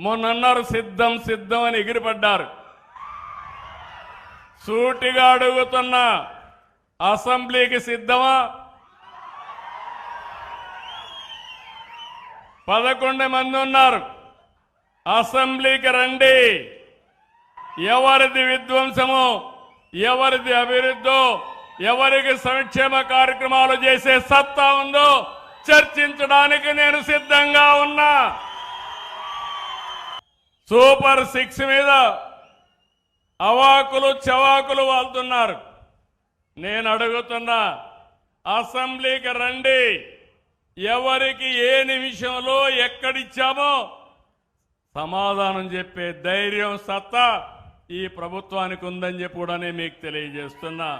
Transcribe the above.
మొన్నన్నారు సిద్ధం సిద్ధం అని ఎగిరిపడ్డారు. సూటిగా అడుగుతున్న అసెంబ్లీకి సిద్ధమా? పదకొండు మంది ఉన్నారు. అసెంబ్లీకి రండి. ఎవరిది విధ్వంసము ఎవరిది అభివృద్ధో ఎవరికి సంక్షేమ కార్యక్రమాలు చేసే సత్తా ఉందో చర్చించడానికి నేను సిద్ధంగా ఉన్నా. సూపర్ సిక్స్ మీద అవాకులు చవాకులు వాళ్తున్నారు. నేను అడుగుతున్నా అసెంబ్లీకి రండి. ఎవరికి ఏ నిమిషంలో ఎక్కడిచ్చామో సమాధానం చెప్పే ధైర్యం సత్తా ఈ ప్రభుత్వానికి ఉందని చెప్పి కూడా మీకు తెలియజేస్తున్నా.